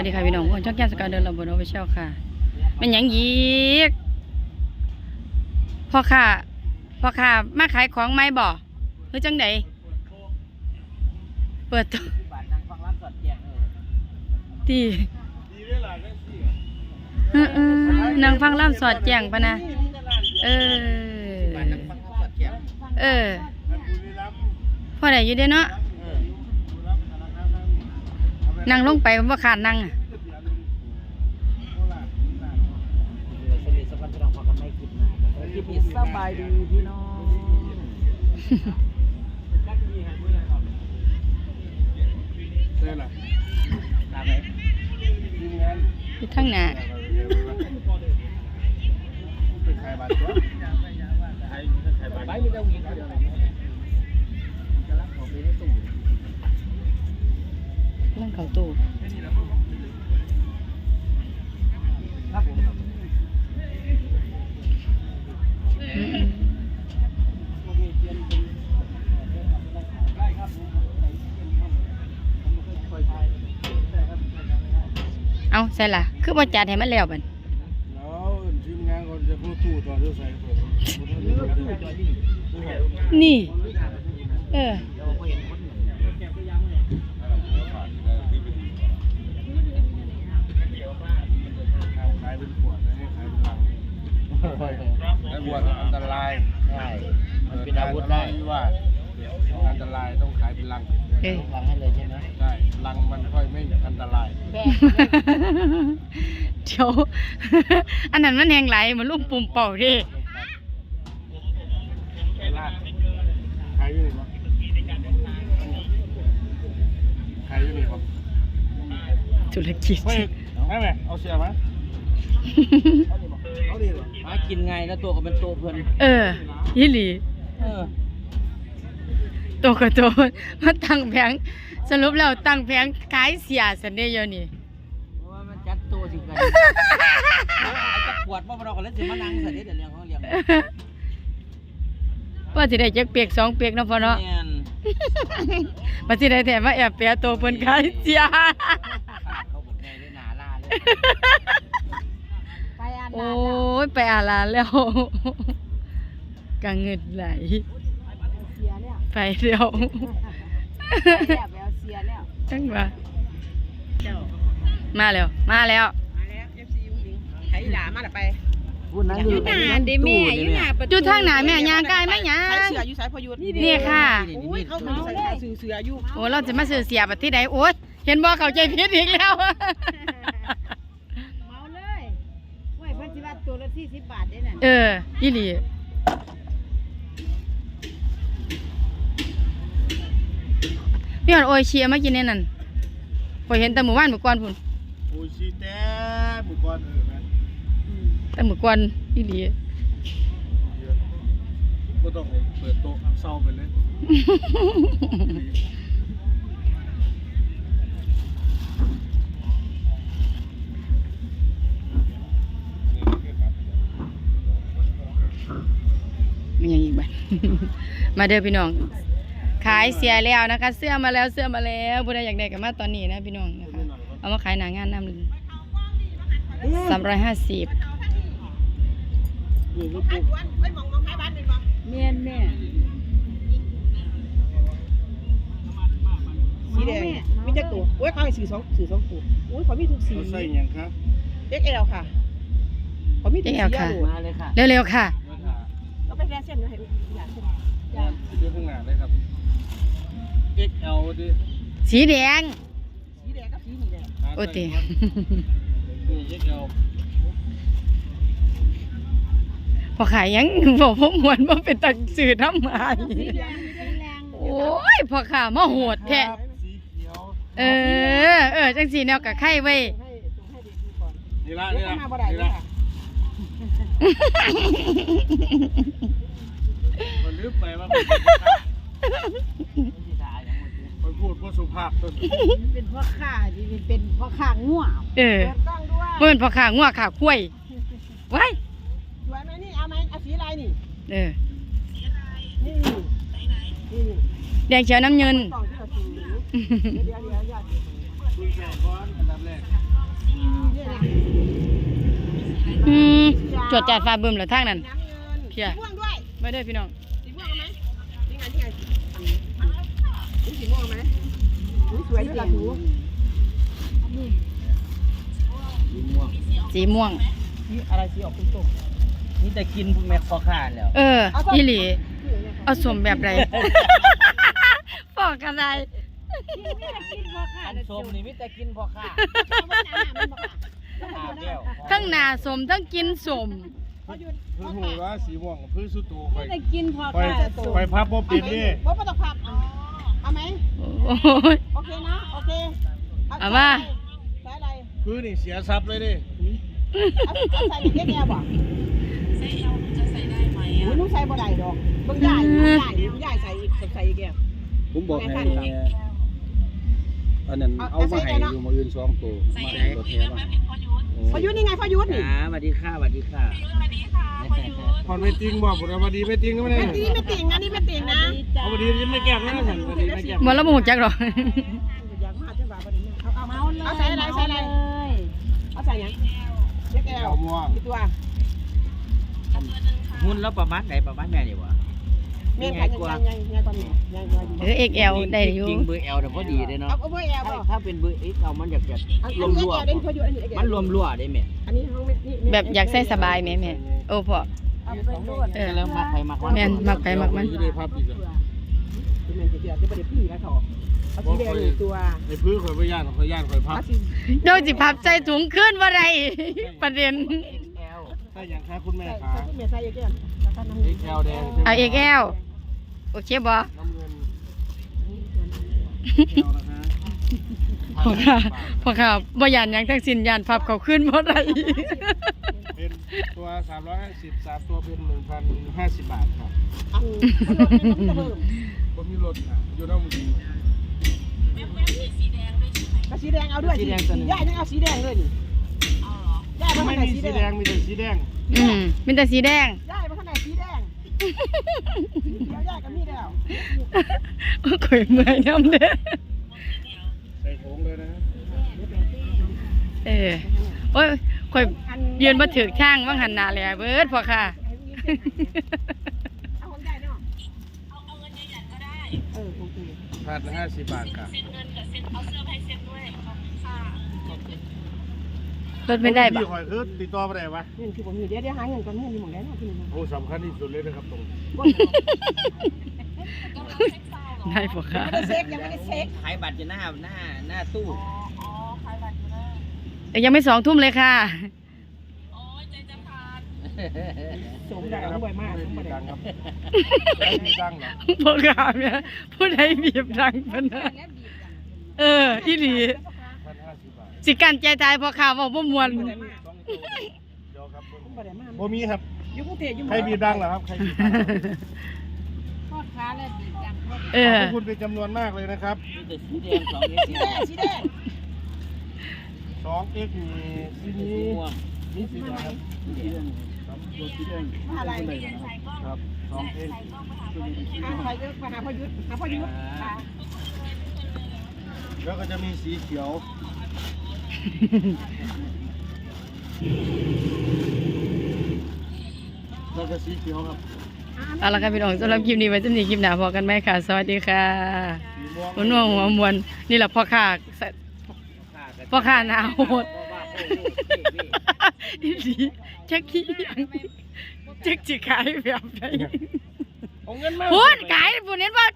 วัสดีค่ะพี่น้องคนช่องแก้สกาวเดินลำบนโอเวอร์เชลค่ะเป็นยังยีกพ่อค่ะพ่อค่ะมาขายของไหมบ่หรือจังไดเปิดตัวทนางฟังรับสอดแจงเออที่เออเออนางฟังล่ำสอดแจงปะนะเออเออพ่อได้อยู่เด้เนาะ นางลงไปว่าขาดนางอะเรือสนิทสัมพันธ์พี่น้องพอกันไม่กินนะคลิปนี้สบายดีพี่น้องได้ล่ะตามไหนทีมงานอยู่ทั้งหน้า เอาใส่ล่ะคือบ่จัดให้มันแล้วบัดแล้วทีมงานก็จะพูดตู้ต่อเดี๋ยวใส่เปิดนี่ เออ ไม่อันตรายเดี๋ยว อันนั้นมันแหงไหลเหมือนลูกปุ่มเป่าเดิขายอยู่นี่ปะขายอยู่นี่ปะธุรกิจเฮ้ยได้ไหมเอาเสียไหมเอาดีเหรอหากินไงแล้วตัวก็เป็นตัวเพื่อนเออยี่หลี เออ ตัวกับตัวมาตั้งแผงสรุปแล้วตั้งแผงขายเสียสันเดียวนี่เพราะว่ามันจัดตัวสิกันจะปวดเพราะเราก็เล่นสิมานั่งใส่เดี๋ยวเลี้ยงเขาเลี้ยงว่าสิได้จักเปียกสองเปียกเนาะพ่อเนาะแม่นว่าสิได้แถมว่าแอบเปียตัวเพิ่นขายเสียขาดเขาบอกไงด้วยหนาลาเลยไปอันโอ้นั้นแล้วยไปอาลาแล้วกังเงินไหลเสียแล้วไปเร็วเสียแล้วเสียแล้วจังว่ามาแล้ว มาแล้วไถหลามาละไปพูดนั้นอยู่หนาเด้แม่อยู่หนาประตูจุดทางหนาแม่ยางกายไหมยาใช้งเสืออยู่สายพยุทธ์นี่ค่ะอุ้ยเขาเป็นสายสือเสืออยู่โอ้เราจะมาซื้อเสียบัดที่ใดโอ๊ยเห็นบ่เข้าใจผิดอีกแล้วเมาเลยไว้เพิ่นสิว่าตัวละ40บาทเด้น่ะเอออีหลี พี่อ่อนโอยเชียร์มากินในนั่นพอยเห็นแต่หมู่บ้านหมู่กวนพุ่นโอ้ยชีแต้หมู่ก้อนเออแม่แต่หมู่กวนอีหลีก็ต้องเปิดโต๊ะเศร้าไปเลยมันยังอีกบ้านมาเด้อพี่น้อง ขายเสียแล้วนะคะ เสื้อมาแล้วเสื้อมาแล้วผู้ใดอยากได้ก็มาตอนนี้นะพี่น้องนะคะเอามาขายหนางานน้ำสามร้อยห้าสิบนี่ลูกปุ๊บไอ้มองมองท้ายบ้านเป็นบ่แม่นแม่สีแดงมีจักตัวโอ้ยเขาให้สื่อสองสื่อสองตัวโอ้ยเขามีทุกสีเขาใส่หยังครับ XL ค่ะเขามีทุกสีอะลูกมาเลยค่ะเร็วๆค่ะก็ไปแลกเส้นนะให้อยาก เส้นเสื้อข้างหน้าเลยครับ XL ดิสีแดง สีแดงกับสีนี่แหละโอ้ตินี่ XL พอขายยังบอกพวกมวนว่าเป็นตักสื่อน้ำหมาสีแดงสีแดงโอ้ยพอขามาโหดแท้สีเขียวเออ เออ จังสีแนวกับไข่ไว้ยให้ส่งให้เด็กดูก่อนนี่ละเดี๋ยนี่วละเข้ามาบ่ได้นี่เลยละค่ะมันลืมไป คนพูดว่าสุภาพเป็นพ่อข้าดิเป็นพ่อข้าง่วเออต้องด้วยเพื่อนพ่ข้าง่วข้าคุ้ยไว้สวยไหมนี่เอาไหมเอาสีอะไรนี่ เออนี่นี่แดงเขียวน้ำเงินอืมจวดจัดฟ้าบึมเหรอทางนั้นเพียไม่ได้พี่น้อง สวยด้วยล่ะถูสีม่วงสีม่วงสีอะไรสีออกตุ้มนี่แต่กินพวกแม่คอขาดแล้ว เอออีหลี เอาสมแบบไรปอกกันไรอันส้มนี่มิแต่กินพอขาขาแก้วทั้งหนาสมทั้งกินสมคือหูว่าสีม่วงกับพื้นสุดตัวคอยได้กินพอคอยค่ะคอยพับบ่ๆปิดนี่ว่าไม่ต้องพับอ๋อ เอาไหมโอ้ย โอเคนะ โอเคเอามา ใส่อะไรพื้นนี่เสียทรัพย์เลยดิเอาเอาใส่ในแก้แก้วบ่ใส่เอลจะใส่ได้ไหมอะนุ่งใส่บ่ได้ดอกเบิ่งได้เบิ่งได้เบิ่งได้ใส่อีกใส่อีกแก้ว ผมบอกให้อันนั้นเอาเอามาให้เอาใส่อยู่มาอื่นสองตัวมาให้รถแท้มา พอยุทธนี่ไงพอยุทธนี่จ้าสวัสดีค่ะสวัสดีค่ะผ่อนไม่จริงบ่ผมเอามาดีไม่จริงก็ไม่ได้ไม่ตีไม่ติ่งนะนี่ไม่ติ่งนะเอามาดียังไม่แก้นะฉันมาดีไม่แก้หมดแล้วบ่หูจักหรอกอยากมาจังหวะบ่ได้แม่เอาเอาเมาเลยเอาใส่อะไรใส่อะไรเลยเอาใส่หยังแก้แก้วเอาม่วงกี่ตัวหุ้นแล้วประมาณไหนประมาณแม่นี่วะ แม่ขายยังยังยังยังตอนแม่ยังยังเออ XL ได้อยู่จริงๆเบอร์ L เนี่ยพอดีเลยเนาะเอาเอาเบอร์แอลถ้าบ่ถ้าเป็นเบอร์ XL มันอยากจะอันรนี้วมแอรั่วลเด่นพอยุทธอันนี้มันรวมรั่วได้ไหมอันนี้ห้องนี่แบบอยากใส่สบายแม่แม่โอ้พ่อเอาไปนวดเออแล้วมักใครมักมันแม่นมักไปมักมันจะได้พับอีกคือมันจะเดือดจะบ่ได้พี่แล้วถอดเอาสีแดงหนึ่งตัวในพื้นคอยไปย่านคอยย่านคอยพับเอาสีโดยสิพับใจถุงขึ้นว่าไรประเด็น XL ถ้าอย่างค้าคุณแม่ใส่ขาใส่ที่แม่ใส่เยอะแก้วแล้วก็น้ำเอ็กแอลแดงเอา XL โอเคบ่น้ำเงินพ่อค่ะพ่อค่ะบ่ยานหยังทั้งสิ้นยานพับเขาขึ้นบ่ไรเป็นตัว350 3ตัวเป็น1,050บาทครับอันมันลดมันจะเพิ่มผมมีรถค่ะอยู่น้ำมือก็สีแดงเอาด้วยสีย่ายังเอาสีแดงเลยนี่ ย่าเพราะไม่ข้างในมีสีสีแดแดงงมีแต่สีแดงอืมมีแต่สีแดง ย่าเพราะข้างในสีแดงเดี๋ยวย่าก็มีแล้วข่อยเมื่อยน้ำเด้อใส่ถุงเลยนะเออ โอ้ยข่อยยืนมาถึกช่างว่างหันหน้าแลเบิดพ่อค่ะ เอาคนได้เนาะเอาเงินใหญ่ๆก็ได้เออคงคือพันห้าสิบบาทค่ะ รถไม่ได้บ่พี่คอยคือติดต่อไปได้ปะเงินคือผมมีเดี๋ยวเดี๋ยวหาเงินก่อนเงินมีหมดแล้วเนาะที่นี่โอ้สำคัญที่สุดเลยนะครับตรงบ่นเนาะได้พ่อค่ะไม่ได้เซ็กยังไม่ได้เซ็กขายบัตรจะหน้าหน้าหน้าตู้เอ้ยยังไม่สองทุ่มเลยค่ะสมได้เอาด้วยมากไม่บ่มีได้ตังค์ครับไม่มีตังค์เหรอพ่อค่ะเนี่ยผู้ใดบีบดังปานนั้นเอออีหลีพันห้า สิบบาทสิกันใจตายพ่อค่ะบอกบ่มวนสองตัวเดี๋ยวครับบ่ได้มากโมมีครับอยู่กรุงเทพอยู่ใครบีบดังเหรอครับใครบีบดังพ่อค้าและดีจังเอขออบคุณเป็นจำนวนมากเลยนะครับมีแต่สีแดงสองสีแดงสีแดงสองเอ็กมีสีสีนี้ม่วงนี่สีอะไรครับตัวสีแดงอะไรครับสองเอ็กอะใครจะมาหาพ่อยุทธหาพ่อยุทธค่ะแล้วก็จะมีสีเขียว แล้วก็สีเขียวครับเอาละค่ะพี่น้องสำหรับคลิปนี้ไว้จำนี้คลิปหน้าพอกันไหมค่ะ สวัสดีค่ะสีม่วงหัวหน่วงหัวมวนนี่แหละพ่อค่ะพ่อค่ะหนาวหมดอีหลีจักขี้ยังจักสิขายแบบไหนเอาเงินมาพูดขายพูดเน้นว่า